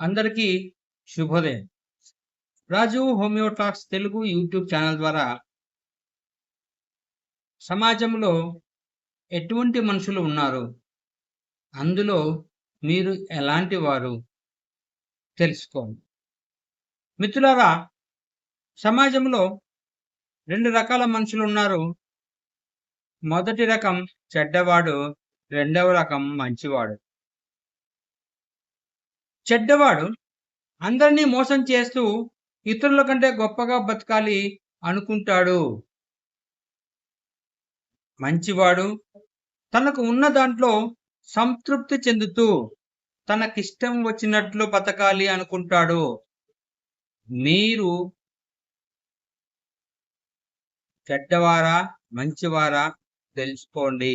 అందరికీ శుభోదయం. Raju homeo talks Telugu YouTube channel ద్వారా సమాజంలో ఎటువంటి మనుషులు ఉన్నారు? అందులో మీరు ఎలాంటి వారు? తెలుసుకోండి. మిత్రులారా సమాజంలో రెండు రకాల మనుషులు ఉన్నారు. మొదటి రకం చెడ్డవాడు రెండవ రకం మంచివాడు. చెడ్డవాడు అందరినీ మోసం చేస్తూ ఇతరుల కంటే గొప్పగా బతకాలి అనుకుంటాడు. మంచివాడు తనకు ఉన్న దాంట్లో సంతృప్తి చెందుతూ తనకిష్టం వచ్చినట్లు బతకాలి అనుకుంటాడు. మీరు చెడ్డవారా మంచివారా తెలుసుకోండి.